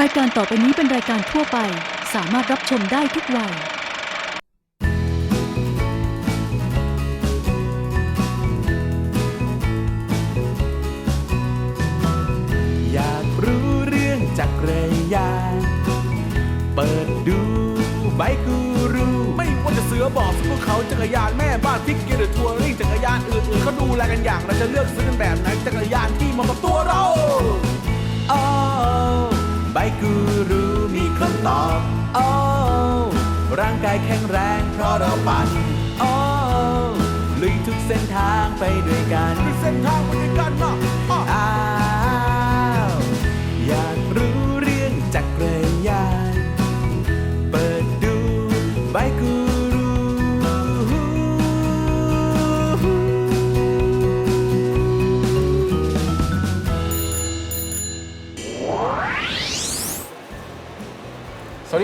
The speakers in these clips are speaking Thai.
รายการต่อไปนี้เป็นรายการทั่วไป สามารถรับชมได้ทุกวัย อยากรู้เรื่องจักรยานเปิดดูไบกูรูไม่ว่าจะเสือบอกสกุเขาจักรยานแม่บ้านทิกเกอร์ทัวริงจักรยานอื่นๆเขาดูแลกันอย่างเราจะเลือกซื้อกันแบบไหนจักรยานที่เหมาะกับตัวเราโอ้ ใบกูรู้มีคำตอบโอ้ร่างกายแข็งแรงเพราะเราปั่นโอ้ลุยทุกเส้นทางไปด้วยกันเส้นทางไปด้วยกันเนาะอ้า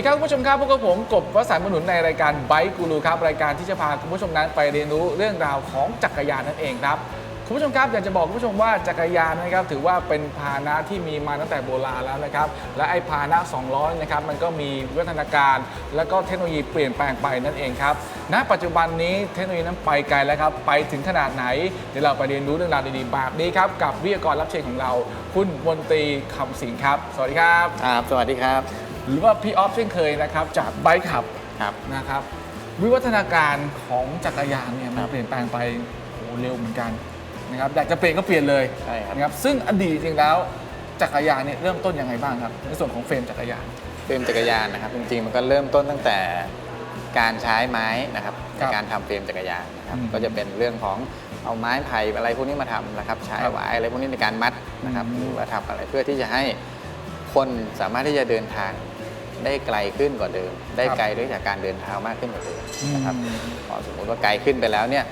ดีครับคุณผู้ชมครับพบกับผมกบวสันต์มนุนในรายการไบค์กูรูครับรายการที่จะพาคุณผู้ชมนั้นไปเรียนรู้เรื่องราวของจักรยานนั่นเองครับคุณผู้ชมครับอยากจะบอกคุณผู้ชมว่าจักรยานนะครับถือว่าเป็นพาหนะที่มีมาตั้งแต่โบราณแล้วนะครับและไอ้พาหนะ2ล้อนะครับมันก็มีวิวัฒนาการ และก็เทคโนโลยีเปลี่ยนแปลงไปนั่นเองครับณปัจจุบันนี้เทคโนโลยีนั้นไปไกลแล้วครับไปถึงขนาดไหนเดี๋ยวเราไปเรียนรู้เรื่องราวดีๆแบบนี้ครับกับวิทยากรรับเชิญของเรา คุณมนตรีคำสิงห์ครับ สวัสดีครับครับสวัสดีครับ หรือว่าพี่ออฟเช่นเคยนะครับ จากไบค์ขับครับ นะครับ วิวัฒนาการของจักรยานเนี่ยมันครับเปลี่ยนแปลงไปโอ้เร็วเหมือนกันนะครับอยากจะเปลี่ยนก็เปลี่ยนเลยใช่ครับ นะครับซึ่งอดีตจริงแล้วจักรยานเนี่ยเริ่มต้นยังไงบ้างครับ ในส่วนของเฟรมจักรยาน เฟรมจักรยานนะครับจริงๆมันก็เริ่มต้นตั้งแต่การใช้ไม้นะครับคในรับการทำเฟรมจักรยานนะครับอืมก็จะเป็นเรื่องของเอาไม้ไผ่อะไรพวกนี้มาทำนะครับใช้ครับหวายอะไรพวกนี้ในการมัดนะครับอืมหรือว่าทำอะไรเพื่อที่จะให้คนสามารถที่จะเดินทาง ได้ไกลขึ้นกว่าเดิม ได้ไกลด้วยจากการเดินเท้ามากขึ้นกว่าเดิมนะครับอืมพอสมมุติว่าไกลขึ้นไปแล้วเนี่ย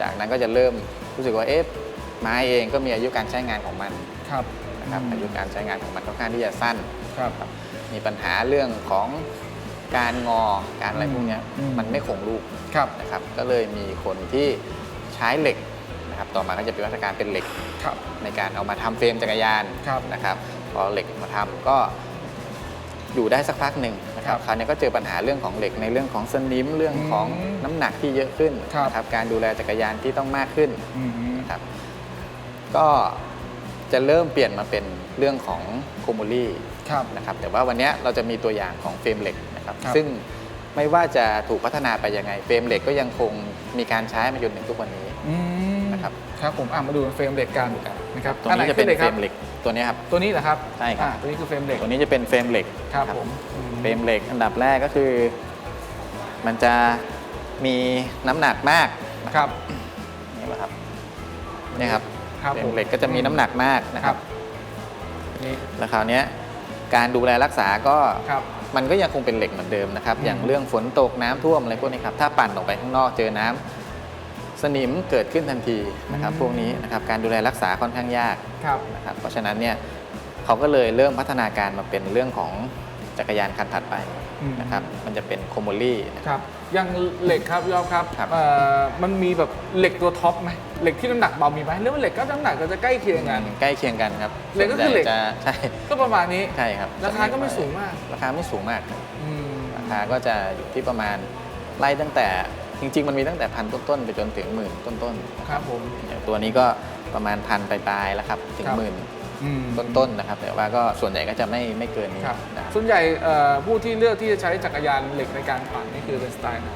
จากนั้นก็จะเริ่มรู้สึกว่าเอ๊ะไม้เองก็มีอายุการใช้งานของมันครับนะครับอายุการใช้งานของมันค่อนข้างที่จะสั้นครับครับมีปัญหาเรื่องของการงอการอะไรพวกเนี้ยอืมมันไม่คงรูปครับนะครับ ก็เลยมีคนที่ใช้เหล็กนะครับ ต่อมาก็จะเป็นวัฒนาการเป็นเหล็กครับในการเอามาทำเฟรมจักรยานครับนะครับพอเหล็กมาทำก็ อยู่ได้สักพักหนึ่งนะครัครับบคราวนี้ก็เจอปัญหาเรื่องของเหล็กในเรื่องของสนิมเรื่องของอืมน้ำหนักที่เยอะขึ้นครับนะครับการดูแลจักรยานที่ต้องมากขึ้นอืมนะครับก็จะเริ่มเปลี่ยนมาเป็นเรื่องของโคโมลี่ครับนะครับแต่ว่าวันเนี้ยเราจะมีตัวอย่างของเฟรมเหล็กนะครับครับซึ่งไม่ว่าจะถูกพัฒนาไปยังไง เฟรมเหล็กก็ยังคงมีการใช้มาจนถึงทุกวันนี้อืมนะครับครับผมอะมาดูเฟรมเหล็กกันนะครับตัวอัไหนี้จะเป็นคือเฟรคมบเหล็ก ตัวเนี้ยครับ ตัวนี้เหรอครับใช่ครับ อะตัวนี้คือเฟรมเหล็กตัวนี้จะเป็นเฟรมเหล็กครับนะผมอืม เฟรมเหล็กอันดับแรกก็คือ มันจะมีน้ำหนักมากนะครับ นี่แหละครับนี่ครับครับเฟรผมมเหล็กก็จะมีน้ำหนักมากนะคครัรับ บนี่แล้วคราวเนี้ยการดูแลรักษาก็ครับ มันก็ยังคงเป็นเหล็กเหมือนเดิมนะครับ อืม อย่างเรื่องฝนตกน้ำท่วมอะไรพวกนี้ครับถ้าปั่นออกไปข้างนอกเจอน้ำ สนิมเกิดขึ้นทันทีนะครับพวกนี้นะครับการดูแลรักษาค่อนข้างยากครับนะครับเพราะฉะนั้นเนี่ยเขาก็เลยเริ่มพัฒนาการมาเป็นเรื่องของจักรยานคันถัดไปอืมนะครับมันจะเป็นโคโมลี่ครับอย่างเหล็กครับพี่ออฟครับครับเอ่อมันมีแบบเหล็กตัวท็อปไหมเหล็กที่น้ำหนักเบามีไหมหรือว่าเหล็กก็น้ำหนักก็จะใกล้เคียงกันใกล้เคียงกันครับเหล็กก็คือเหล็กส่วนใญ่จะใช่ก็ประมาณนี้ใช่ครับราคาก็ไม่สูงมาก ราคาไม่สูงมากครับอืมราคาก็จะอยู่ที่ประมาณไล่ตั้งแต่ จริง ๆ มันมีตั้งแต่พันต้นๆไปจนถึงหมื่นต้นๆครับผมอย่างตัวนี้ก็ประมาณพันปลายๆแล้วครับถึงครับ หมื่นอืมต้นๆนะครับแต่ว่าก็ส่วนใหญ่ก็จะไม่ไม่เกินนี้ครับนะครับ ส่วนใหญ่เอ่อผู้ที่เลือกที่จะใช้จักรยานเหล็กในการปั่นนี่คือเป็นสไตล์ไหน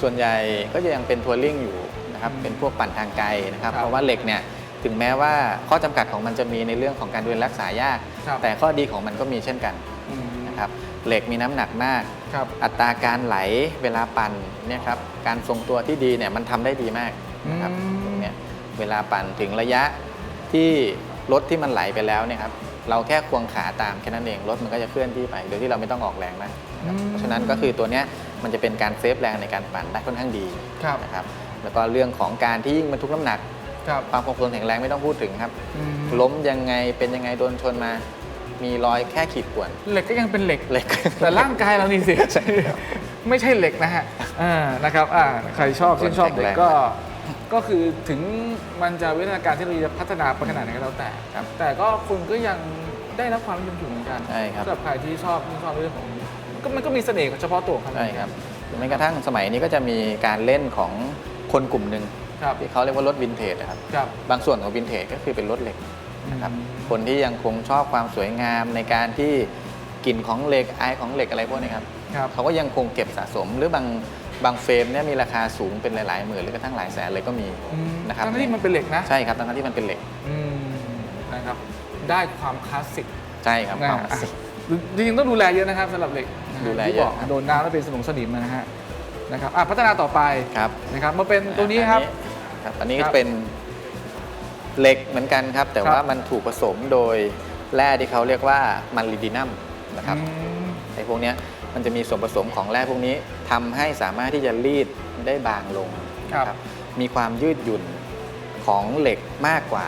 ส่วนใหญ่ก็จะยังเป็นทัวริงอยู่นะครับ อืมเป็นพวกปั่นทางไกลนะครับ ครับเพราะว่าเหล็กเนี่ย ถึงแม้ว่าข้อจำกัดของมันจะมีในเรื่องของการดูแลรักษายาก ครับ แต่ข้อดีของมันก็มีเช่นกันอืม นะครับ เหล็กมีน้ำหนักมาก ครับ อัตราการไหลเวลาปั่นเนี่ยครับการทรงตัวที่ดีเนี่ยมันทำได้ดีมากนะครับอืม ตรงเนี้ยเวลาปั่นถึงระยะที่รถที่มันไหลไปแล้วเนี่ยครับเราแค่ควงขาตามแค่นั้นเองรถมันก็จะเคลื่อนที่ไปโดยที่เราไม่ต้องออกแรงมากนะครับเพราะฉะนั้นก็คือตัวเนี้ยมันจะเป็นการเซฟแรงในการปั่นได้ค่อนข้างดีครับนะครับแล้วก็เรื่องของการที่ยิ่งบรรทุกน้ำหนัก ครับความคงทนแข็งแรงไม่ต้องพูดถึงครับ อืม ล้มยังไงเป็นยังไงโดนชนมา มีรอยแค่ขีดข่วน เหล็กก็ยังเป็นเหล็ก เหล็ก แต่ร่างกายเรานี่สิไม่ใช่เหล็กนะฮะอ่านะครับอ่าใครชอบชื่นชอบเหล็กก็ ก็คือถึงมันจะวิวัฒนาการที่เราจะพัฒนาไปขนาดไหนก็แล้วแต่ครับ แต่ก็คนก็ยังได้รับความนิยมอยู่เหมือนกันใช่ครับ สำหรับใครที่ชอบที่ชอบเรื่องของก็มันก็มีเสน่ห์เฉพาะตัวของมันใช่ครับหรือแม้กระทั่งสมัยนี้ก็จะมีการเล่นของคนกลุ่มหนึ่งครับที่เขาเรียกว่ารถวินเทจนะครับ ครับ บางส่วนของวินเทจก็คือเป็นรถเหล็ก นะครับอืมคนที่ยังคงชอบความสวยงามในการที่กลิ่นของเหล็กอายของเหล็กอะไรพวกนี้ครับครับเขาก็ยังคงเก็บสะสมหรือบางบางเฟรมเนี่ยมีราคาสูงเป็นหลายๆหมื่นหรือกระทั่งหลายแสนเลยก็มีอืมนะครับทั้งที่มันเป็นเหล็กนะใช่ครับทั้งที่มันเป็นเหล็กอืมนะครับได้ความคลาสสิกใช่ครับนะความฮะคลาสสิกอะจริงๆต้องดูแลเยอะนะครับสำหรับเหล็กนะฮะดูแลที่เยบอะอกครับโดนน้ำแล้วเป็นสมองสนิมนะฮะนะครับอะพัฒนาต่อไปครับนะครับมาเป็นตัวนี้ครับอัครับอันนี้ครับเป็น เหล็กเหมือนกันครับ แต่ครับว่ามันถูกผสมโดยแร่ที่เขาเรียกว่ามันลิดินัมนะครับอืมไอ้พวกเนี้ยมันจะมีส่วนผสมของแร่พวกนี้ทำให้สามารถที่จะรีดได้บางลงนะครับมีความยืดหยุ่นของเหล็กมากกว่า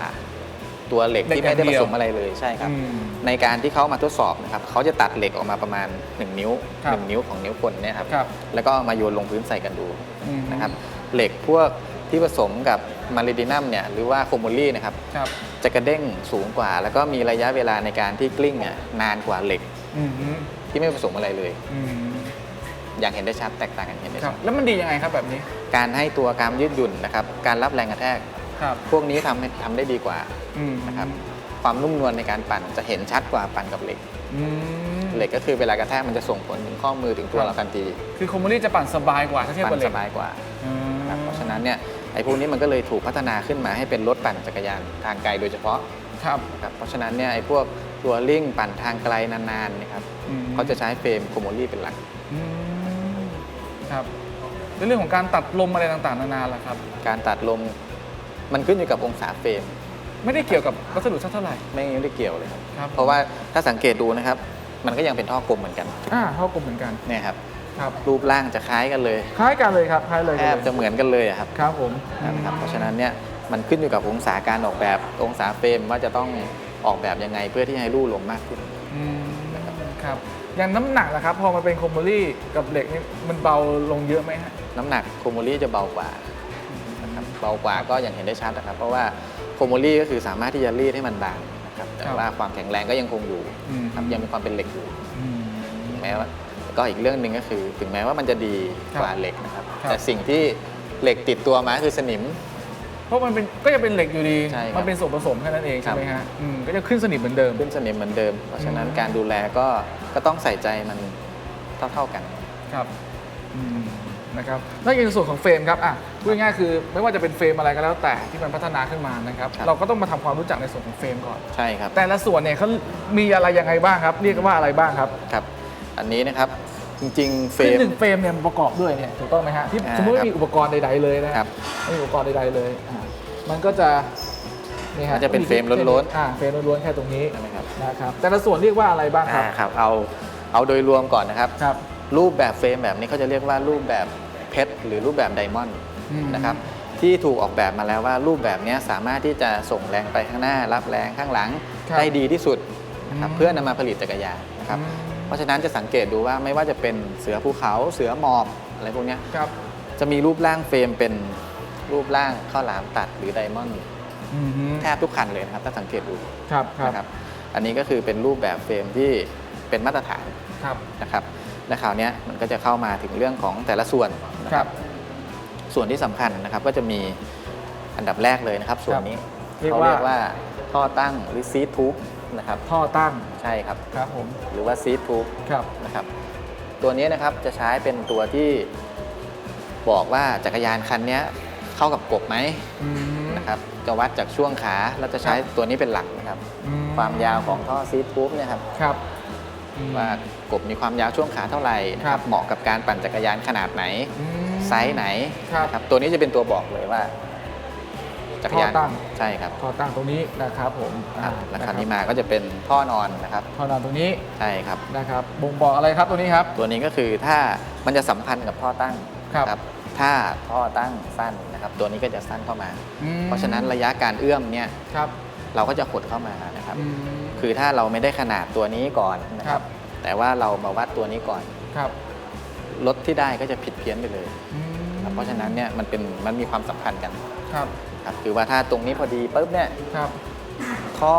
ตัวเหล็กเหล็กที่ไม่ได้อย่างผเดียวสมอะไรเลยใช่ครับอืมในการที่เขามาทดสอบนะครับเขาจะตัดเหล็กออกมาประมาณ 1 นิ้วครับ1นิ้วของนิ้วคนเนี่ยครับครับแล้วก็มาโยนลงพื้นใส่กันดูอืมนะครับเหล็กพวก ที่ผสมกับมาริดินัมเนี่ยหรือว่าโคโมลีนะครับครับจะกระเด้งสูงกว่า แล้วก็มีระยะเวลาในการที่กลิ้งเนี่ยนานกว่าเหล็กอืมที่ไม่ผสมอะไรเลย อืมอย่างเห็นได้ชัดแตกต่างกันเห็นได้ครัชับดแล้วมันดียังไงครับแบบนี้การให้ตัวการยืดหยุ่นนะครับการรับแรงกระแทก ครับ พวกนี้ทำให้ทำได้ดีกว่าอืมนะครับความนุ่มนวลในการปั่นจะเห็นชัดกว่าปั่นกับเหล็ก อืม เหล็กก็คือเวลากระแทกมันจะส่งผลถึงข้อมือถึงตัวครับ เราทันทีคือคอมมูนี่จะปั่นสบายกว่าถ้าเทียบปั่กับนเหล็สกบายกว่าอืม นะครับเพราะฉะนั้นเนี่ย ไอ้พวกนี้มันก็เลยถูกพัฒนาขึ้นมาให้เป็นรถปั่นจักรยานทางไกลโดยเฉพาะครับนะครับเพราะฉะนั้นเนี่ยไอ้พวกตัวลิ่งปั่นทางไกลนานๆเนะครับอืมเขาจะใช้เฟรมโคโมลี่เป็นหลัก อืมครับในเรื่องของการตัดลมอะไรต่างๆนานาล่ะครับ การตัดลมมันขึ้นอยู่กับองศาเฟรม ไม่ได้เกี่ยวกับวัสดุสักเท่าไหร่ไม่ได้เกี่ยวเลยครับ ครับเพราะว่าถ้าสังเกตดูนะครับ มันก็ยังเป็นท่อกลมเหมือนกันอ่าเท่ากลมเหมือนกัน เนี่ยครับ ครับรูปร่างจะคล้ายกันเลยคล้ายกันเลยครับคล้ายเลยแทบจะเหมือนกันเลยอะครับครับผมนะครับเพราะฉะนั้นเนี่ยมันขึ้นอยู่กับองศาการออกแบบองศาเฟรมว่าจะต้องออกแบบยังไงเพื่อที่ให้รูลมมากขึ้นอืมครับอย่างน้ำหนักล่ะครับ พอมาเป็นคอมมูลี่กับเหล็กนี่มันเบาลงเยอะไหมฮะน้ำหนักโคโมลี่จะเบากว่านะครับเบากว่าก็อย่างเห็นได้ชัดนะครับ เพราะว่าโคโมลี่ก็คือสามารถที่จะรีดให้มันบางนะครับแต่ครับว่าความแข็งแรงก็ยังคงอยู่อืมครับยังมีความเป็นเหล็กอยู่อืมถึงแม้ว่า ก็อีกเรื่องหนึ่งก็คือ ถึงแม้ว่ามันจะดีครับกว่าเหล็กนะครับ ครับ แต่สิ่งที่เหล็กติดตัวมาคือสนิม เพราะมันเป็นก็จะเป็นเหล็กอยู่ดี ใช่ครับมันเป็นส่วนผสมแค่นั้นเองครัใช่บ ไหมฮะอืมก็จะขึ้นสนิมเหมือนเดิม ขึ้นสนิมเหมือนเดิม เพราะฉะนั้นอืม การดูแลก็ก็ต้องใส่ใจมันเท่าๆกัน ครับอืมนะครับแล้วในส่วนของเฟรมครับอะพูดง่ายๆคือ ไม่ว่าจะเป็นเฟรมอะไรก็แล้วแต่ที่มันพัฒนาขึ้นมานะครับ ครับ เราก็ต้องมาทำความรู้จักในส่วนของเฟรมก่อน ใช่ครับแต่ละส่วนเนี่ยเขามีอะไรยังไงบ้างครับ เรียกว่าอะไรบ้างครับ ครับ อันนี้นะครับจริงๆเฟรคือม หนึ่งเฟรมเนี่ยมันประกอบด้วยเนี่ยถูกต้องไหมฮะที่อ่าสมมติครัไม่บมีอุปกรณ์ใดๆเลยนะครับไม่มีอุปกรณ์ใดๆเลยอ่ามันก็จะนี่ฮะมันจะเป็นเฟรมล้วนๆ อ่าเฟรมล้วนๆแค่ตรงนี้ใช่ไหมครับนะครับแต่ละส่วนเรียกว่าอะไรบ้างครับอ่าครับเอาเอาโดยรวมก่อนนะครับ ครับ รูปแบบเฟรมแบบนี้เขาจะเรียกว่ารูปแบบเพชรหรือรูปแบบไดมอนด์อืม นะครับที่ถูกออกแบบมาแล้วว่ารูปแบบนี้สามารถที่จะส่งแรงไปข้างหน้า รับแรงข้างหลังครับได้ดีที่สุดนะครับอืมเพื่อนำมาผลิตจักรยานนะครับ อืม เพราะฉะนั้นจะสังเกตดูว่าไม่ว่าจะเป็นเสือภูเขาเสือหมอบอะไรพวกเนี้ยครับจะมีรูปร่างเฟรมเป็นรูปร่างข้าวหลามตัดหรือไดมอนด์อืมฮึแทบทุกคันเลยนะครับถ้าสังเกตดูครับครับนะครับอันนี้ก็คือเป็นรูปแบบเฟรมที่เป็นมาตรฐานครับนะครับและคราวเนี้ยมันก็จะเข้ามาถึงเรื่องของแต่ละส่วนนะคครัรับบส่วนที่สำคัญนะครับก็จะมีอันดับแรกเลยนะครับ ส่วนนี้เรียกเขาว่า เรียกว่าท่อตั้งหรือซีทูบ นะครับท่อตั้งใช่ครับ ครับผมหรือว่าซีทูบครับนะครับ ตัวนี้นะครับจะใช้เป็นตัวที่บอกว่าจักรยานคันเนี้ยเข้ากับกบไหมอืม นะครับจะวัดจากช่วงขาแล้วจะใช้ครับ ตัวนี้เป็นหลักนะครับ อืความยาวของท่อซีทูบเนี่ยครับครับอืม ว่ากบมีความยาวช่วงขาเท่าไหร่นะคครัรับ บเหมาะกับการปั่นจักรยานขนาดไหน อืม ไซส์ไหนครับ นะครับตัวนี้จะเป็นตัวบอกเลยว่า จักรยานท่อตั้ง ใช่ครับท่อตั้งตรงนี้นะครับผมครับอ่าแล้วคราวะนี้มาก็จะเป็นท่อนอนนะครับท่อนอนตรงนี้ใช่ครับนะครับบ่งบอกอะไรครับตรงนี้ครับ ตัวนี้ก็คือถ้ามันจะสัมพันธ์กับท่อตั้งครับนะถ้าท่อตั้งสั้นนะครับ ตัวนี้ก็จะสั้นเข้ามาอืมเพราะฉะนั้นระยะการเอื้อมเนี่ยครับเราก็จะหดเข้ามานะครับอืมคือถ้าเราไม่ได้ขนาดตัวนี้ก่อนนะคครัรับบแต่ว่าเรามาวัดตัวนี้ก่อนครับรถที่ได้ก็จะผิดเพี้ยนไปเลย อืมครับเพราะฉะนั้นเนี่ยมันเป็นมันมีความสัมพันธ์กันครับครับคือว่าถ้าตรงนี้พอดีปุ๊บเนี่ยครับท่อ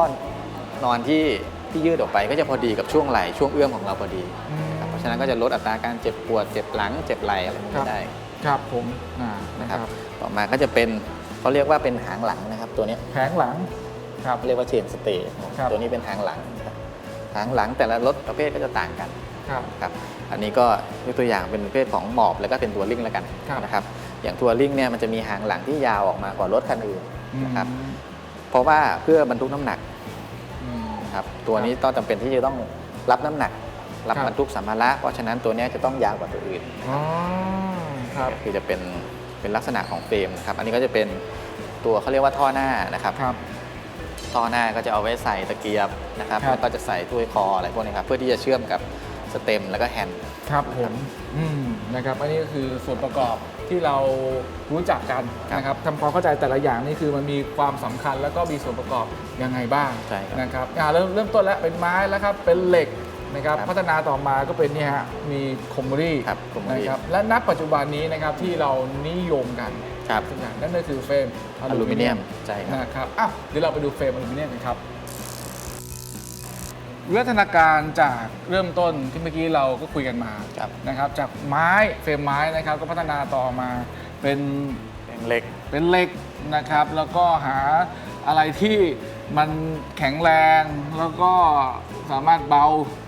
นอนที่ที่ยืดออกไปก็จะพอดีกับช่วงไหล่ช่วงเอื้อมของเราพอดีอืมครับเพราะฉะนั้นก็จะลดอัตราการเจ็บปวดเจ็บหลังเจ็บไหล่อะไรพวกครันี้บ ได้ครับผมอ่านะนะคครัรับบต่อมาก็จะเป็นเขาเรียกว่าเป็นหางหลังนะครับตัวเนี้ย แผงหลังครับ เรียกว่าเชนสเตย์ครับ ตัวนี้เป็นหางหลังนะครับหางหลังแต่ละรถประเภทก็จะต่างกันครับ ครับ อันนี้ก็ยกตัวอย่างเป็นประเภทของหมอบแล้วก็เป็นตัวลิงแล้วกันครับนะครับ อย่างตัวลิงเนี่ยมันจะมีหางหลังที่ยาวออกมากว่ารถคันอื่นนะครับอืมเพราะว่าเพื่อบรรทุกน้ำหนักอืมนะครับตัวนี้ต้องจำเป็นที่จะต้องรับน้ำหนัก รับครับบรรทุกสัมภาระเพราะฉะนั้นตัวเนี้ยจะต้องยาวกว่าตัวอื่นอ๋อครับคือจะเป็นเป็นลักษณะของเฟรมนะครับ อันนี้ก็จะเป็นตัวเขาเรียกว่าท่อหน้านะครับครับท่อหน้าก็จะเอาไว้ใส่ตะเกียบนะครับครับแล้วก็จะใส่ถ้วยคออะไรพวกนี้ครับเพื่อที่จะเชื่อมกับส เต็มแล้วก็แฮนด์ครับผมอืมนะครับอันนี้ก็คือส่วนประกอบที่เรารู้จักกันครับนะครับทำความเข้าใจแต่ละอย่างนี่คือมันมีความสำคัญแล้วก็มีส่วนประกอบยังไงบ้างใช่ครับนะครับอ่าเริ่มเริ่มต้นแล้วเป็นไม้แล้วครับเป็นเหล็กนะครับครับพัฒนาต่อมาก็เป็นเนี่ยฮะมีคอมเมอรี่ครับ Comori นะครับและณปัจจุบันนี้นะครับที่เรานิยมกันครับทุกอย่างนั่นก็คือเฟรมออลูมิเนียมใช่ครับนะครับอะเดี๋ยวเราไปดูเฟรมอลูมิเนียมกันครับ วิวัฒนาการจากเริ่มต้นที่เมื่อกี้เราก็คุยกันมาครับนะครับจากไม้เฟรมไม้นะครับก็พัฒนาต่อมาเป็นเป็นเหล็กเป็นเหล็กนะครับ แล้วก็หาอะไรที่มันแข็งแรงแล้วก็สามารถเบา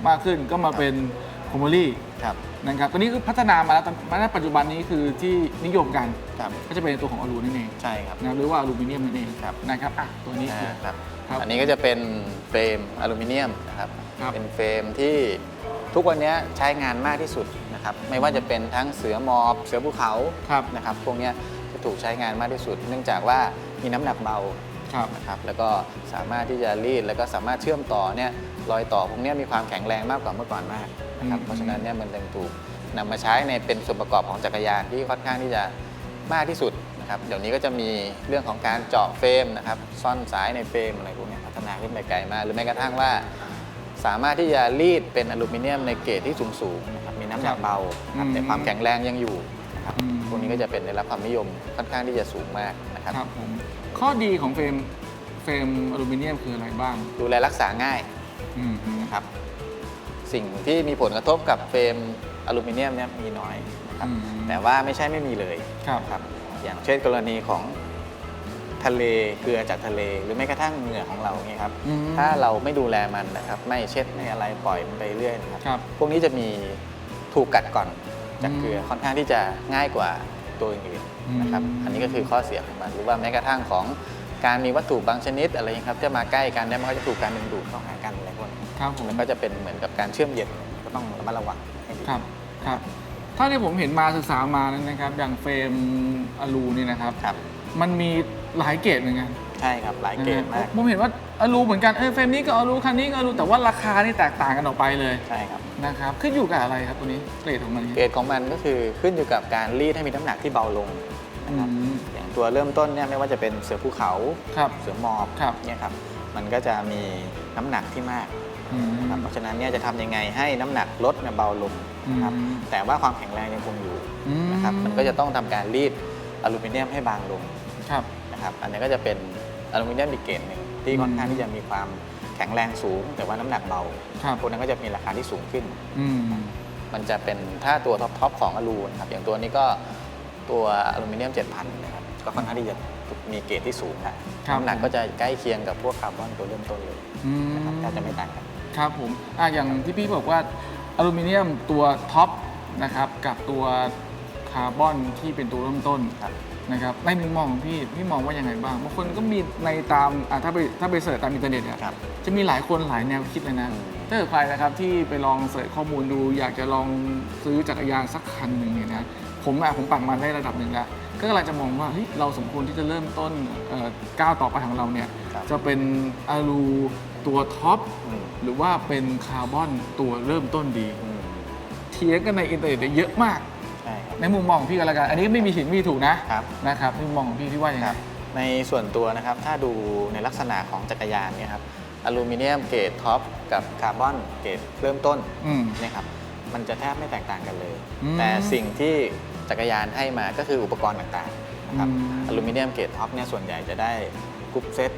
มากขึ้นก็มาเป็นคอมเมอรี่ครับนะครับตัวนี้คือพัฒนามาแล้วตอนณปัจจุบันนี้คือที่นิยมกัน ครับ ก็จะเป็นตัวของอลูนั่นเองใช่ครับนะครับหรือว่าอลูมิเนียมนั่นเองครับนะครับอะตัวนี้คืออ่าครับครับ อันนี้ก็จะเป็นเฟรมอลูมิเนียมนะครับครับเป็นเฟรมที่ทุกวันนี้ใช้งานมากที่สุดนะครับไม่ว่าจะเป็นทั้งเสือหมอบ เสือภูเขาครับนะครับพวกเนี้ยจะถูกใช้งานมากที่สุด เนื่องจากว่ามีน้ำหนักเบาครับนะครับแล้วก็สามารถที่จะรีดแล้วก็สามารถเชื่อมต่อเนี่ยรอยต่อพวกเนี้ยมีความแข็งแรงมากกว่าเมื่อก่อนมากนะครับอืมเพราะฉะนั้นเนี่ยมันจึงถูกนำมาใช้ในเป็นส่วนประกอบของจักรยานที่ค่อนข้างที่จะมากที่สุด นะครับเดี๋ยวนี้ก็จะมีเรื่องของการเจาะเฟรมนะครับซ่อนสายในเฟรมอะไรพวกเนี้ยพัฒนาขึ้นไปไกลมากหรือแม้กระทั่งว่า สามารถที่จะรีดเป็นอลูมิเนียมในเกรดที่สูงสูงๆนะครับมีน้ำหนักเบานะครับอืมแต่ความแข็งแรงยังอยู่นะครับอืม พวกนี้ก็จะเป็นได้รับความนิยมค่อนข้างที่จะสูงมากนะครับ ครับผมข้อดีของเฟรมเฟรมอลูมิเนียมคืออะไรบ้างดูแลรักษาง่าย อืมนะครับสิ่งที่มีผลกระทบกับเฟรมอลูมิเนียมเนี่ยมีน้อยนะครับอืมแต่ว่าไม่ใช่ไม่มีเลยครับ ครับ อย่างเช่นกรณีของทะเลเกลือจากทะเล หรือแม้กระทั่งเหงื่อของเราเนี่ยครับอืมถ้าเราไม่ดูแลมันนะครับ ไม่เช็ดไม่อะไรปล่อยมันไปเรื่อยนะครับ ครับ พวกนี้จะมีถูกกัดก่อนจากอืมเกลือค่อนข้างที่จะง่ายกว่าตัวอื่นๆนะครับ อืม อันนี้ก็คือข้อเสียของมันหรือว่าแม้กระทั่งของการมีวัตถุบางชนิดอะไรอย่างนี้ครับจะมาใกล้กันเนี่ยมันก็จะถูกการดึงดูดเข้าหากันอะไรพวกนี้ครับผมแล้วก็จะเป็นเหมือนกับการเชื่อมเย็นก็ต้องระมัดระวังให้ดี ครับครับ เท่าที่ผมเห็นมาศึกษามานั้นนะครับ อย่างเฟรมอลูนี่นะครับ ครับ มันมีหลายเกรดเหมือนกันใช่ครับหลายเกรดมากผมเห็นว่าอลูเหมือนกันเออเฟรมนี้ก็อลูคันนี้ก็อลูแต่ว่าราคานี่แตกต่างกันออกไปเลยใช่ครับนะครับขึ้นอยู่กับอะไรครับตัวนี้เกรดของมันเกรดของมันก็คือขึ้นอยู่กับการรีดให้มีน้ำหนักที่เบาลงนะอืครับมอย่างตัวเริ่มต้นเนี่ยไม่ว่าจะเป็นเสือภูเขาครับเสือหมอบครับเนี่ยครับมันก็จะมีน้ำหนักที่มากอืมนะ ครับเพราะฉะนั้นเนี่ยจะทำยังไงให้น้ำหนักลดเนี่ยเบาลงนะครับอืมแต่ว่าความแข็งแรงยังคงอยู่อืมนะครับมันก็จะต้องทำการรีดอลูมิเนียมให้บางลงครับนะครับอันนี้ก็จะเป็นอลูมิเนียมอีกเกรดหนึ่งที่ค่อนข้างที่จะมีความแข็งแรงสูง แต่ว่าน้ำหนักเบาครับพวกนั้นก็จะมีราคาที่สูงขึ้นอืมมันจะเป็นถ้าตัวท็อปทอปของอลูนะครับอย่างตัวนี้ก็ตัวอลูมิเนียม 7,000นะครับก็ค่อนข้างที่จะมีเกรดที่สูงแล้วครับน้ำหนักก็จะใกล้เคียงกับพวกคาร์บอนตัวเริ่มต้นเลยอืมนะครับแทบจะไม่ต่างกัน ครับผมอะอย่างที่พี่บอกว่าอลูมิเนียมตัวท็อปนะครับกับตัวคาร์บอนที่เป็นตัวเริ่มต้นครับนะครับในมุมมองของพี่พี่มองว่ายังไงบ้างบางคนก็มีในตามอะถ้าไปถ้าไปเสิร์ชตามอินเทอร์เน็ตอะครับ จะมีหลายคนหลายแนวคิดเลยนะอืมถ้าเกิดใครนะครับที่ไปลองเสิร์ชข้อมูลดูอยากจะลองซื้อจักรยานสักคันหนึ่งเนี่ยนะผมอะผมปักมันได้ระดับหนึ่งแล้วก็กำลังจะมองว่าเฮ้ยเราสมควรที่จะเริ่มต้นเอ่อก้าวต่อไปของเราเนี่ยครับ จะเป็นอะลู ตัวท็อปอืม หรือว่าเป็นคาร์บอนตัวเริ่มต้นดี อืมเทียงกันในอินเทอร์เน็ตเนี่ยเยอะมาก ใช่ครับ ในมุมมองของพี่ก็แล้วกัน อันนี้ไม่มีผิดไม่มีถูกนะครับ นะครับในมุมมองของพี่พี่ว่ายังคไง รับในส่วนตัวนะครับถ้าดูในลักษณะของจักรยานเนี่ยครับอลูมิเนียมเกรดท็อปกับคาร์บอนเกรดเริ่มต้นอืมเนะครับมันจะแทบไม่แตกต่างกันเลย อืมแต่สิ่งที่จักรยานให้มาก็คืออุปกรณ์ต่างๆนะครับอืมอลูมิเนียมเกรดท็อปเนี่ยส่วนใหญ่จะได้กรุ๊ปเซต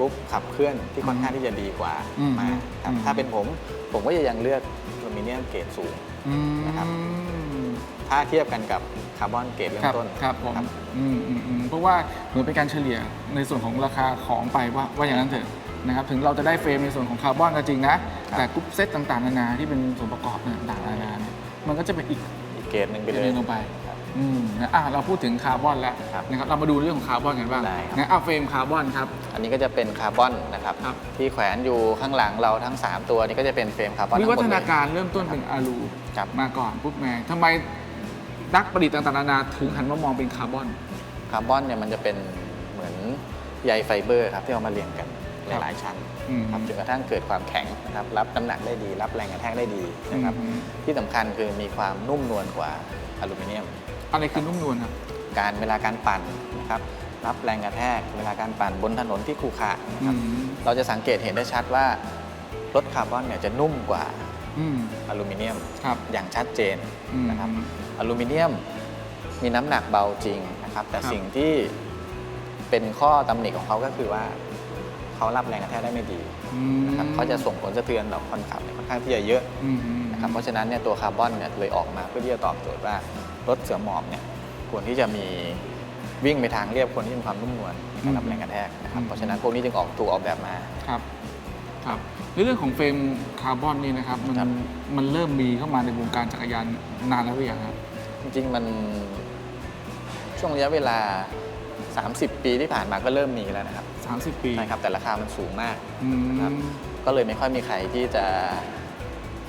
กกรุ๊ปขับเคลื่อนที่ค่อนข้างที่จะดีกว่าอืมมาครับอืม ถ้าเป็นผมผมก็จะยังเลือกอลูมิเนียมเกรดสูง อืมนะครับ ถ้าเทียบกันกับคาร์บอนเกรดเริ่ครัมบต้นครับผมครับ อืมอืมอืมเพราะว่าเหมือนเป็นการเฉลี่ยในส่วนของราคาของไปว่าว่าอย่างนั้นเถอะนะครับถึงเราจะได้เฟรมในส่วนของคาร์บอนก็จริงนะแต่กรุ๊ปเซตต่างๆนานาที่เป็นส่วนประกอบต่างๆนานาเนี่ยมันก็จะเป็นอีกอีกเกรดหนึ่งไปเกรเลดหยนึ่งลงไปครับ อืมนะอะเราพูดถึงคาร์บอนแล้วครับนะครับเรามาดูเรื่องของคาร์บอนกันบ้างได้ครับ นะอะเฟรมคาร์บอนครับ อันนี้ก็จะเป็นคาร์บอนนะครับ ครับ ที่แขวนอยู่ข้างหลังเราทั้ง 3 ตัวนี้ก็จะเป็นเฟรมคาร์บอนวิทั้งหวัมดฒเลนายการเริ่มต้นเป็นอะลูครับ มาก่อนปุ๊บแม่ทำไมนักประดิษฐ์ต่างๆนานาถึงหันมามองเป็นคาร์บอน คาร์บอนเนี่ยมันจะเป็นเหมือนใยไฟเบอร์ครับที่เอามาเรียงกันหลายๆชั้นอืม ครับจนกระทั่งเกิดความแข็งนะครับรับน้ำหนักได้ดี รับแรงกระแทกได้ดีนะครับ อืมที่สำคัญคือมีความนุ่มนวลกว่าอลูมิเนียม อะไรคือนุ่มนวลครับ การเวลาการปั่นนะครับรับแรงกระแทก เวลาการปั่นบนถนนที่ขรุขระนะครับอืม เราจะสังเกตเห็นได้ชัดว่ารถคาร์บอนเนี่ยจะนุ่มกว่าอืมอลูมิเนียมครับอย่างชัดเจนอืม นะครับอลูมิเนียมมีน้ำหนักเบาจริงนะครับ แต่ครับ สิ่งที่เป็นข้อตำหนิของเขาก็คือว่าเขารับแรงกระแทกได้ไม่ดีอืมนะครับเขาจะส่งผลสะเทือนต่อคนขับเนี่ยค่อนข้างที่จะเยอะ อืมอืมนะครับเพราะฉะนั้นเนี่ยตัวคาร์บอนเนี่ยเลยออกมาเพื่อที่จะตอบโจทย์ว่า รถเสือหมอบเนี่ยควรที่จะมีวิ่งไปทางเรียบควรที่มีความนุ่มนวลในการรับแรงกระแทกนะครับ เพราะฉะนั้นพวกนี้จึงออกถูกออกแบบมา ครับครับในเรื่องของเฟรมคาร์บอนนี่นะครับมันครับมันเริ่มมีเข้ามาในวงการจักรยานนานแล้วหรือยังครับจริงๆมันช่วงระยะเวลา 30 ปีที่ผ่านมาก็เริ่มมีแล้วนะครับ 30 ปีใช่ครับแต่ราคามันสูงมากอืมครับก็เลยไม่ค่อยมีใครที่จะ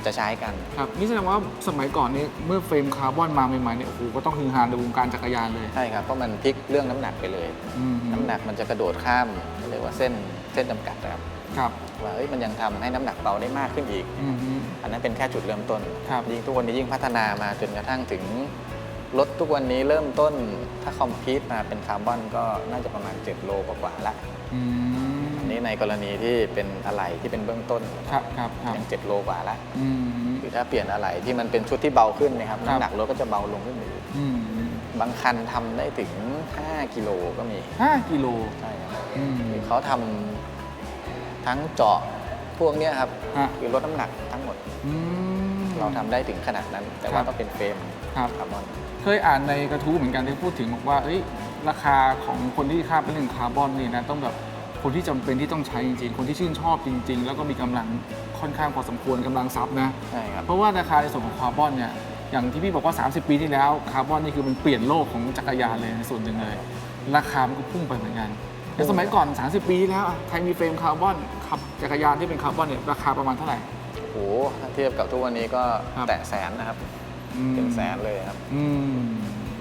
จะใช้กัน ครับนี่แสดงว่าสมัยก่อนนี้เมื่อเฟรมคาร์บอนมาใหม่ๆเนี่ยโอ้โหก็ต้องฮือฮาในวงการจักรยานเลยใช่ครับ เพราะมันพลิกเรื่องน้ำหนักไปเลย อืมน้ำหนักมันจะกระโดดข้ามเรียกว่าเส้นเส้นจำกัดนะครับครับว่าเอ้ยมันยังทำให้น้ำหนักเบาได้มากขึ้นอีก อืมฮึอันนั้นเป็นแค่จุดเริ่มต้นครับ ยิ่งทุกวันนี้ยิ่งพัฒนามาจนกระทั่งถึงรถทุกวันนี้เริ่มต้นถ้าคอมพิวต์มาเป็นคาร์บอนก็น่าจะประมาณ7โลกว่าๆละ อืมอั นนี้ในกรณีที่เป็นอะไหล่ที่เป็นเบื้องต้นครับครับครับยัง7โลกว่าละอืม หรือถ้าเปลี่ยนอะไหล่ที่มันเป็นชุดที่เบาขึ้นนะครับครับ น้ำหนักรถก็จะเบาลงขึ้นไปอีกอืมบางคันทำได้ถึง 5 กิโลก็มีห้ากิโลใช่ครับอืมหรือเขาทำทั้งเจาะพวกเนี้ยครับฮะ คือลดน้ำหนักทั้งหมด อืม เราทำได้ถึงขนาดนั้น แต่ครัว่าบต้องเป็นเฟรมครับ คาร์บอน เคยอ่านในกระทู้เหมือนกันที่พูดถึงบอกว่าเอ้ยราคาของคนที่ค่าเป็นเรื่องคาร์บอนนี่นะต้องแบบ คนที่จำเป็นที่ต้องใช้จริงๆ คนที่ชื่นชอบจริง ๆ แล้วก็มีกำลังค่อนข้างพอสมควรกำลังทรัพย์นะ ใช่ครับ เพราะว่าราคาในส่วนของคาร์บอนเนี่ย อย่างที่พี่บอกว่า 30 ปีที่แล้วคาร์บอนนี่คือมันเปลี่ยนโลกของจักรยานเลยในส่วนหนึ่งเลย ราคามันก็พุ่งไปเหมือนกันในสมัยก่อน 30 ปีที่แล้วอะใครมีเฟรมคาร์บอนขับจักรยานที่เป็นคาร์บอนเนี่ยราคาประมาณเท่าไหร่ โอ้โหถ้าเทียบกับทุกวันนี้ก็ครับ แตะแสนนะครับอืมเป็นแสนเลยครับ อืม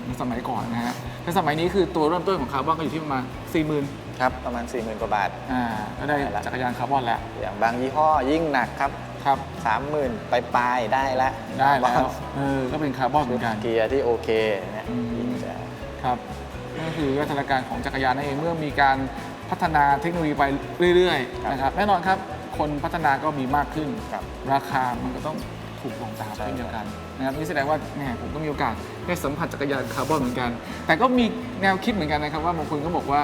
ในสมัยก่อนนะฮะแต่สมัยนี้คือตัวเริ่มต้นของคาร์บอนก็อยู่ที่ประมาณ4 0,000 ครับประมาณ 4 0,000 กว่าบาท อ่าก็ได้ได้ละ จักรยานคาร์บอนแล้ว อย่างบางยี่ห้อยิ่งหนักครับครับ 30,000ไปปลายๆได้ละได้แล้ว เออ ก็เป็นคาร์บอนเหมือนกัน เกียร์ที่โอเคเนี่ยอืม ยิ่งจะครับนั่นก็คือวิวัฒนาการของจักรยานนั่นเองเมื่อมีการพัฒนาเทคโนโลยีไปเรื่อยๆนะครับแน่นอนครับ คนพัฒนาก็มีมากขึ้น ครับ ราคามันก็ต้องถูกลงตามใช่ เช่นเดียวกันนะครับนี่แสดงว่าแหมผมก็มีโอกาสได้สัมผัสจักรยานคาร์บอนเหมือนกัน แต่ก็มีแนวคิดเหมือนกันนะครับว่าบางคนก็บอกว่า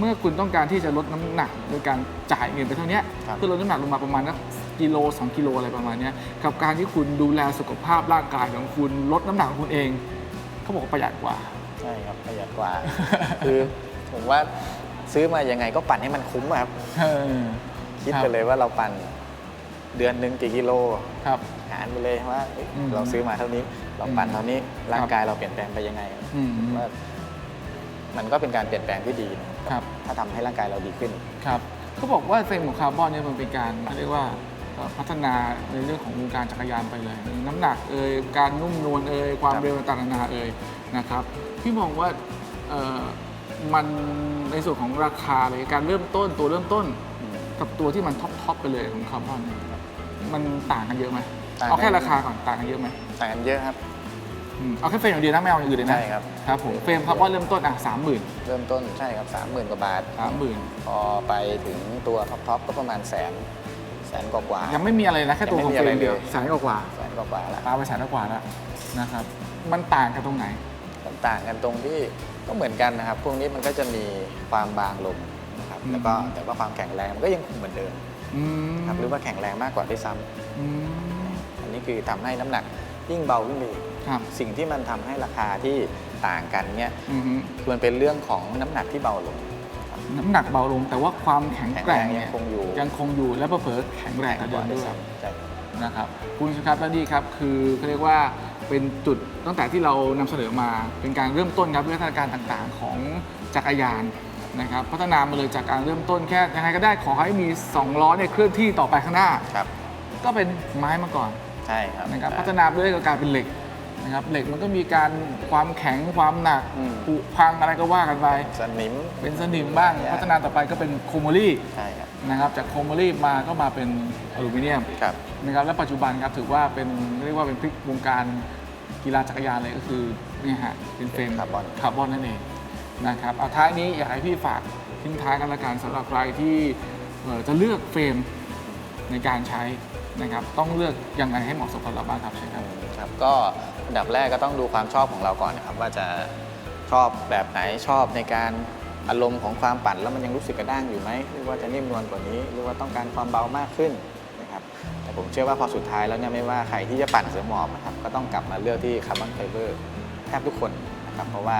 เมื่อคุณต้องการที่จะลดน้ำหนักโดยการจ่ายเงินไปเท่านี้ครับเพื่อลดน้ำหนักลงมาประมาณนักกิโล2กิโลอะไรประมาณเนี้ยกับการที่คุณดูแลสุขภาพร่างกายของคุณลดน้ำหนักของคุณเองเขาบอกว่าประหยัดกว่าใช่ครับประหยัดกว่า คือผมว่าซื้อมายังไงก็ปั่นให้มันคุ้มอะครับเออคิดครับไปเลยว่าเราปั่นเดือนหนึ่งกี่กิโลครับหารไปเลยว่าเอ้ยอืมเราซื้อมาเท่านี้ เราปั่นอืมเท่านี้ร่างกายเราเปลี่ยนแปลงไปยังไงอืมว่า มันก็เป็นการเปลี่ยนแปลงที่ดีนะครับ ถ้าทำให้ร่างกายเราดีขึ้น ครับเขาบอกว่าเฟรมของคาร์บอนเนี่ยมันเป็นการเรียกว่าเอ่อพัฒนาในเรื่องของวงการจักรยานไปเลย น้ำหนักเอ่ยการนุ่มนวลเอ่ยความครับเร็วต่างๆนานาเอ่ยนะครับพี่มองว่าเอ่อมันในส่วนของราคาเลยการเริ่มต้นตัวเริ่มต้นอืมกับตัวที่มันท็อปทอปไปเลยของคาร์บอนเนี่ยมันต่างกันเยอะไหมต่างกัน เอาแค่ราคาก่อนต่างกันเยอะไหม ต่างกันเยอะครับ อืมเอาแค่เฟรมอย่างเดียวนะไม่เอาอย่างอื่นเลยนะใช่ครับ ครับผมเฟรมคาร์บอนเริ่มต้นอะสามหมื่นเริ่มต้นใช่ครับ 30,000 กว่าบาท สามหมื่นพอไปถึงตัวท็อปทอปก็ประมาณแสนแสนกว่ากว่า ยังไม่มีอะไรนะแค่ตัวของยังเฟไม่รมีมเดียวอะไรเลยแสนกว่าแสนกว่ากว่าแล้วๆปาไปแสนกว่าแล้วนะครับมันต่างกันตรงไหน ต่างกันตรงที่ก็เหมือนกันนะครับ พวกนี้มันก็จะมีความบางลงนะครับอืม แล้วก็แต่ว่าความแข็งแรงมันก็ยังคงเหมือนเดิมอืมครับหรือว่าแข็งแรงมากกว่าด้วยซ้ำอืมอันนี้คือทำให้น้ำหนักยิ่งเบาขึ้นไปอีก ครับสิ่งที่มันทำให้ราคาที่ต่างกันเนี่ยอือฮึคือมันเป็นเรื่องของน้ำหนักที่เบาลงน้ำหนักเบาลงแต่ว่าความแข็งแข็งแกแรร่งงเนี่ยังคงอยู่ยังคงอยู่และเผลอๆแข็งแรงกว่าเดิมด้ด้ววยยซ้ำใช่ครับนะครับคุณสุครับและนี่ครับคือเขาเรียกว่าเป็นจุดตั้งแต่ที่เรานำเสนอมาเป็นการเริ่มต้นครับวิวัฒนาการต่างๆ ของจักรยานนะครับพัฒนามาเลยจากการเริ่มต้นแค่ยังไงก็ได้ขอให้มี 2 ล้อเนี่ยเคลื่อนที่ต่อไปข้างหน้า ครับ ก็เป็นไม้มาก่อนใช่ครับนะครับพัฒนาไปเรื่อยก็กลายเป็นเหล็ก นะครับเหล็กมันก็มีการความแข็งความหนักอืม ผุพังอะไรก็ว่ากันไป สนิม เป็นสนิมบ้าง ใช่ พัฒนาต่อไปก็เป็นโครโมลี่ใช่ครับนะครับจากโครโมลี่มาก็มาเป็นอลูมิเนียมครับ นะครับและปัจจุบันครับถือว่าเป็นเรียกว่าเป็นพลิกวงการกีฬาจักรยานเลยก็คือเนี่ยฮะเป็นเฟรมคาร์บอน คาร์บอนนั่นเองนะครับเอาท้ายนี้อยากให้พี่ฝากทิ้งท้ายกันละกันสำหรับใครที่เอ่อจะเลือกเฟรมในการใช้นะครับต้องเลือกยังไงให้เหมาะสมกับเราบ้างครับใช่ครับ ครับก็ อันดับแรกก็ต้องดูความชอบของเราก่อนนะครับ ว่าจะชอบแบบไหนชอบในการอารมณ์ของความปั่นแล้วมันยังรู้สึกกระด้างอยู่ไหมหรือว่าจะนิ่มนวลกว่านี้ หรือว่าต้องการความเบามากขึ้นนะครับแต่ผมเชื่อว่าพอสุดท้ายแล้วเนี่ยไม่ว่าใครที่จะปั่นเสือหมอบนะครับก็ต้องกลับมาเลือกที่คาร์บอนไฟเบอร์แทบทุกคนนะครับเพราะว่า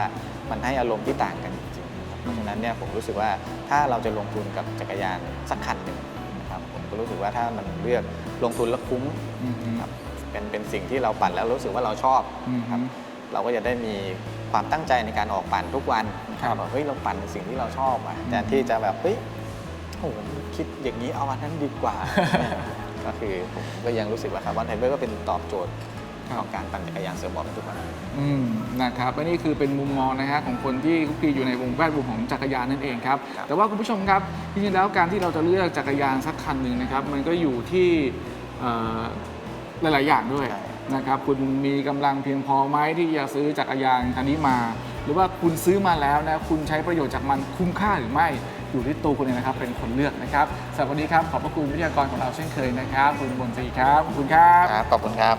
มันให้อารมณ์ที่ต่างกันจริงๆเพราะฉะนั้นเนี่ยผมรู้สึกว่าถ้าเราจะลงทุนกับจักรยานสักคันหนึ่งนะครับผมก็รู้สึกว่าถ้ามันเลือกลงทุนแล้วคุ้มครับ เป็นเป็นสิ่งที่เราปั่นแล้วรู้สึกว่าเราชอบอืมครับเราก็จะได้มีความตั้งใจในการออกปั่นทุกวันครับว่าเฮ้ยเราปั่นในสิ่งที่เราชอบอะแต่ที่จะแบบเฮ้ยโอ้โหคิดอย่างนี้เอาอันนั้นดีกว่าเนี่ยก็คือผมก็ยังรู้สึกว่าคาร์บอนไฟเบอร์ก็เป็นตอบโจทย์ของการปั่นจักรยานเซิร์ฟบอร์ดในทุกวันอืมนะครับและนี่คือเป็นมุมมองนะฮะของคนที่คุกคีอยู่ในวงแวดวงของจักรยานนั่นเองครับครับ แต่ว่าคุณผู้ชมครับจริงๆแล้วการที่เราจะเลือกจักรยานสักคันหนึ่งนะครับ มันก็อยู่ที่เอ่อ หลาย ๆ อย่างด้วยใช่ นะครับคุณมีกำลังเพียงพอไหมที่จะซื้อจักรยานคันนี้มา หรือว่าคุณซื้อมาแล้วนะคุณใช้ประโยชน์จากมันคุ้มค่าหรือไม่อยู่ที่ตัวคุณเองนะครับเป็นคนเลือกนะครับสำหรับวันนี้ครับขอบพระคุณวิทยากรของเราเช่นเคยนะครับคุณบนศรีครับขอบคุณครับ ครับขอบคุณครับ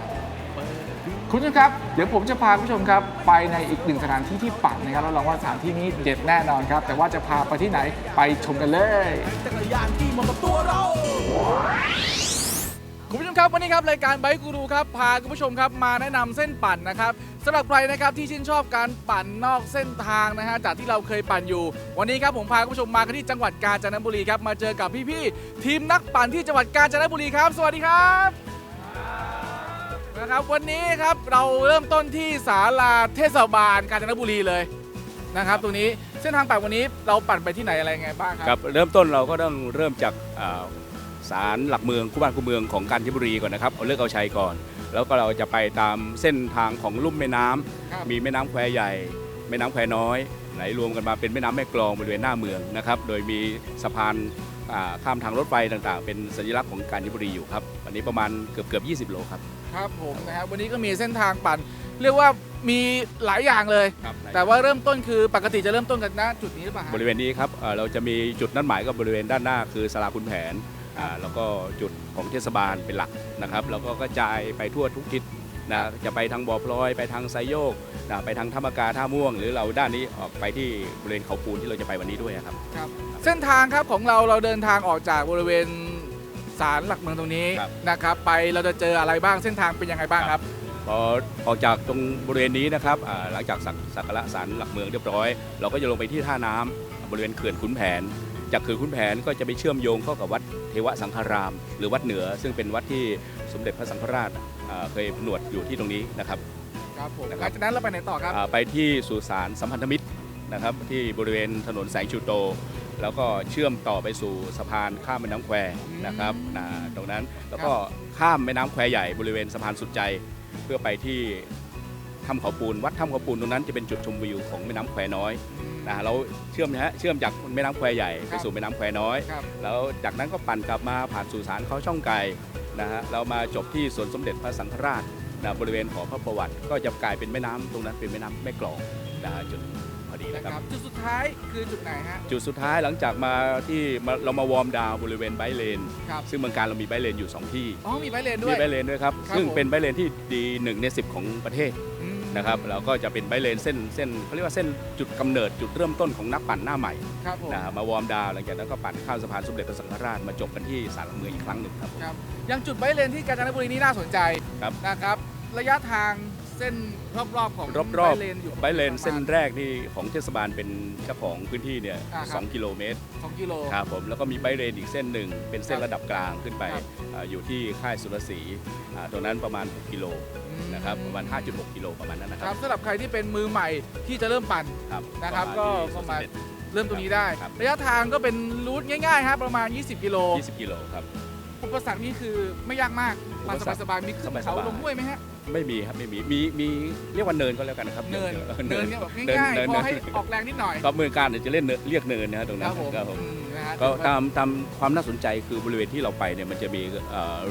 คุณผู้ชมครับ เดี๋ยวผมจะพาคุณผู้ชมครับไปในอีกหนึ่งสถานที่ที่ปั่นนะครับรับรองว่าสถานที่นี้เด็ดแน่นอนครับ แต่ว่าจะพาไปที่ไหนไปชมกันเลย จักรยานที่เหมาะกับตัวเราคุณผู้ช มครับวันนี้ครับรายการไบค์กูรูครับพาคุณผู้ชมครับมาแนะนำเส้นปั่นนะครับสำหรับใครนะครับที่ชื่นชอบการปั่นนอกเส้นทางนะฮะจากที่เราเคยปั่นอยู่ วันนี้ครับผมพาคุณผู้ชมมาที่จังหวัดกาญจนบุรีครับมาเจอกับพี่ๆทีมนักปั่นที่จังหวัดกาญจนบุรีครับ สวัสดีครับนะครับวันนี้ครับเราเริ่มต้นที่ศาลาเทศบาลกาญจนบุรีเลยนะครับตรงนี้เส้นทางปั่นวันนี้เราปั่นไปที่ไหนอะไรไงบ้างครัรับบเริ่มต้นเราก็ต้องเริ่มจากอ่า ศาลหลักเมืองคู่บ้านคู่เมืองของกาญจนบุรีก่อนนะครับเอาเลือกเอาชัยก่อน แล้วก็เราจะไปตามเส้นทางของลุ่มแม่น้ำครับมีแม่น้ำแควใหญ่ แม่น้ำแควน้อย ไหลรวมกันมาเป็นแม่น้ำแม่กลองบริเวณหน้าเมืองนะครับโดยมีสะพานอ่าข้ามทางรถไฟต่างๆ เป็นสัญลักษณ์ของกาญจนบุรีอยู่ครับวันนี้ประมาณเกือบเกือบ20 โลครับ ครับผมนะครับวันนี้ก็มีเส้นทางปั่น เรียกว่ามีหลายอย่างเลยครับแต่ว่าเริ่มต้นคือปกติจะเริ่มต้นกันณจุดนี้หรือเปล่าฮะ บริเวณนี้ครับเอ่อเราจะมีจุดนัดหมายกับบริเวณด้านหน้าคือสลาคุณแผนอ่า แล้วก็จุดของเทศบาลเป็นหลักนะครับแล้วก็กระจายไปทั่วทุกทิศนะจะไปทางบ่อพลอย ไปทางไซโยกนะไปทางธรรมกาท่าม่วง หรือเราด้านนี้ออกไปที่บริเวณเขาปูนที่เราจะไปวันนี้ด้วยครับครับ เส้นทางครับของเราเราเดินทางออกจากบริเวณศาลหลักเมืองตรงนี้ครับนะครับ ไปเราจะเจออะไรบ้างเส้นทางเป็นยังไงบ้างครับพอออกจากตรงบริเวณนี้นะครับอ่าหลังจากสักสักการะศาลหลักเมืองเรียบร้อย เราก็จะลงไปที่ท่าน้ำบริเวณเขื่อนขุนแผน จากเขื่อนขุนแผนก็จะไปเชื่อมโยงเข้ากับวัดเทวสังฆาราม หรือวัดเหนือ ซึ่งเป็นวัดที่สมเด็จพระสังฆราชอ่าเคยผนวดอยู่ที่ตรงนี้นะครับครับผมนะหครัลับงจากนั้นเราไปไหนต่อครับอ่าไปที่สุสานสัมพันธมิตรนะครับที่บริเวณถนนแสงชูโต แล้วก็เชื่อมต่อไปสู่สะพานข้ามแม่น้ำแควนะครับนะตรงนั้นแล้วก็ข้ามแม่น้ำแควใหญ่บริเวณสะพานสุดใจ เพื่อไปที่ถ้ำเขาปูนวัดถ้ำเขาปูนตรงนั้นจะเป็นจุดชมวิวของแม่น้ำแควน้อย นะเราเชื่อมนะฮะเชื่อมจากแม่น้ำแควใหญ่ไปสู่แม่น้ำแควน้อย ครับแล้วจากนั้นก็ปั่นกลับมาผ่านสู่สารเขาช่องไก่นะฮะเรามาจบที่สวนสมเด็จพระสังฆราชนะบริเวณหอพระประวัติ ก็จะกลายเป็นแม่น้ำตรงนั้นเป็นแม่น้ำแม่กลองนะฮะจุดพอดีนะนะคครัรับบจุดสุดท้ายคือจุดไหนฮะจุดสุดท้ายหลังจากมาที่มาเรามาวอร์มดาวน์บริเวณไบค์เลน ครับซึ่งเมืองการเรามีไบค์เลนอยู่ 2 ที่ อ๋อมีไบค์เลนด้วมียไบค์เลนด้วยครับ ครับซึ่งผม เป็นไบค์เลนที่ดีหนึ่งใน10ของประเทศอืม นะครับแล้วก็จะเป็นไบค์เลนเส้นเส้นเขาเรียกว่าเส้นจุดกำเนิดจุดเริ่มต้นของนักปั่นหน้าใหม่ครับผมนะมาวอร์มดาวน์หลังจากนั้นก็ปั่นข้ามสะพานสมเด็จพระสังฆราชมาจบกันที่ศาลหลักเมืองอีกครั้งหนึ่งครับผมครับอย่างจุดไบค์เลนที่กาญจนบุรีนี่น่าสนใจครับนะครับระยะทาง เส้นรอบๆของรอบๆไบค์เลนอยู่ไบค์เลนเส้นประมาณแรกที่ของเทศบาลเป็นเจ้าของพื้นที่เนี่ยอ่าครับ สองกิโลเมตรสองกิโล ครับผมแล้วก็มีไบค์เลนอีกเส้นหนึ่งเป็นเส้นระดับกลางขึ้นไปครับ อ่าอยู่ที่ค่ายสุรศรีอ่าตรงนั้นประมาณ 6 กิโลอืมนะครับประมาณ 5.6 กิโลประมาณนั้นนะคครัรับบสำหรับใครที่เป็นมือใหม่ที่จะเริ่มปั่น ครับนะครับก็ประมาณ เริ่มตรงนี้ได้ครับระยะทางก็เป็นรูทง่ายๆครับประมาณ 20 กิโล20กิโลครับ อุปสรรคนี่คือไม่ยากมากปั่นอุปสรรคสบายๆมีขึ้นสบายๆเขาลงห้วยไหมฮะ ไม่มีครับไม่มีมีมีเรียกว่าเนินก็แล้วกันนะครับเนินออเนินเนี่ยแบบเนินง่ายเนินๆพอให้เนิน ออกแรงนิดหน่อยครับเมืองการเนี่ยจะเล่นเนินเรียกเนินนะฮะตรงคนั้นรับผมครับผม อืมนะฮะก็ถือว่าตามตามความน่าสนใจคือบริเวณที่เราไปเนี่ยมันจะมีเอ่อ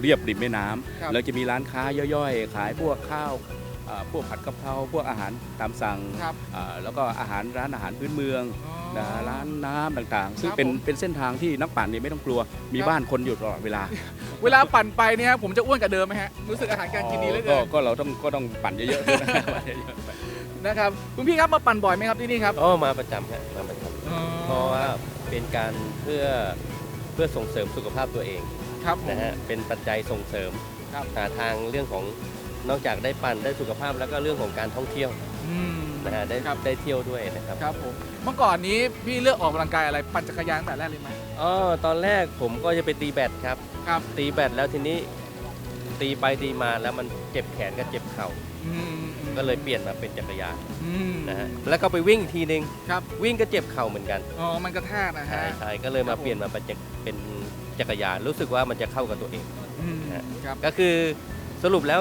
เรียบริมแม่น้ำครับ แล้วจะมีร้านค้าย่อยๆ ขายพวกข้าว อ่าพวกผัดกะเพราพวกอาหารตามสั่งครับอ่าแล้วก็อาหารร้านอาหารพื้นเมืองอ๋อนะร้านน้ำต่างๆ ซึ่งครับเป็นผมเป็นเส้นทางที่นักปั่นเนี่ยไม่ต้องกลัวมีครับ บ้านคนอยู่ตลอดเวลาเวลาปั่นไปเนี่ยผมจะอ้วนกว่าเดิมไหมฮะรู้สึกอาหารการกินดีเหลือก็เกินก็เราต้องก็ต้องปั่นเยอะๆด้วยนะปั่นเยอะๆไปนะครับคุณพี่ครับมาปั่นบ่อยไหมครับที่นี่ครับอ๋อมาประจำฮะมาประจำเพราะว่าเป็นการเพื่อเพื่อส่งเสริมสุขภาพตัวเองครับผม นะฮะเป็นปัจจัยส่งเสริมครับ หาทางเรื่องของ นอกจากได้ปั่นได้สุขภาพแล้วก็เรื่องของการท่องเที่ยวอืมนะฮะได้ครับได้เที่ยวด้วยนะครับครับผมเมื่อก่อนนี้พี่เลือกออกกำลังกายอะไรปั่นจักรยานตั้งแต่แรกเลยไหมอ๋อตอนแรกผมก็จะไปตีแบดครับ ครับตีแบดแล้วทีนี้ตีไปตีมาแล้วมันเจ็บแขนกับเจ็บเข่าอืมอืมก็เลยเปลี่ยนมาเป็นจักรยานอืมนะฮะแล้วก็ไปวิ่งอีกทีนึงครับวิ่งก็เจ็บเข่าเหมือนกันอ๋อมันกระแทกนะฮะ ใช่ใช่ก็เลยครัมาบผม เปลี่ยนมาเป็นจักเป็นจักรยานรู้สึกว่ามันจะเข้ากับตัวเอง อืมนะครับ ก็คือสรุปแล้ว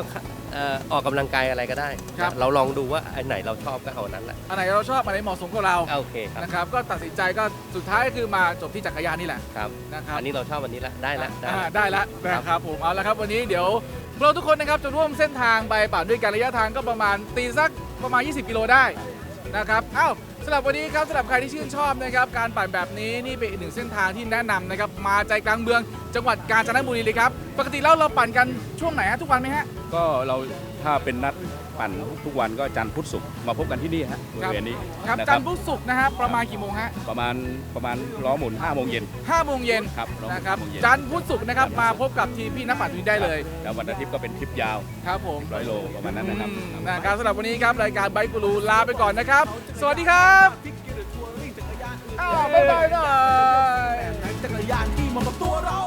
เอ่อออกกำลังกายอะไรก็ได้ ครับ เราลองดูว่าอันไหนเราชอบก็เอาอันนั้นแหละอันไหนเราชอบอันไหนเหมาะสมกับเราโอเคครับนะครับ ก็ตัดสินใจก็สุดท้ายก็คือมาจบที่จักรยานนี่แหละครับ นะครับอันนี้เราชอบอันนี้ละได้ละได้อ่าละ ได้แล้วนะครับผมเอาละครับวันนี้เดี๋ยวพวกเราทุกคนนะครับจะร่วมเส้นทางไปปั่นด้วยกันระยะทางก็ประมาณตีสักประมาณ 20 กิโลได้นะครับอ้าวสำหรับวันนี้ครับสำหรับใครที่ชื่นชอบนะครับการปั่นแบบนี้นี่เป็นอีกหนึ่งเส้นทางที่แนะนำนะครับมาใจกลางเมือง จังหวัดกาญจนบุรีเลยครับ ปกติแล้วเราปั่นกันช่วงไหนฮะทุกวันไหมฮะ ก็เราถ้าเป็นนัดปั่นทุกวันก็จันทร์พุธศุกร์มาพบกันที่นี่ฮะบริเวณนี้ครับนะจันทร์พุธศุกร์นะครับประมาณกี่โมงฮะประมาณประมาณล้อหมุน5โมงเย็น5โมงเย็นครับล้อหมุนะครับ5โมงเย็นจันทร์พุธศุกร์นะครับมาพบกับทีมพี่นักปั่นที่ได้เลยแล้ววันอาทิตย์ก็เป็นทริปยาวครับผมร้อยโลประมาณนั้นนะครับ อืมนะครับสำหรับวันนี้ครับรายการไบค์กูรูลาไปก่อนนะครับ สวัสดีครับ อ้าวบ๊ายบายหน่อย จักรยานที่มันกับตัวเรา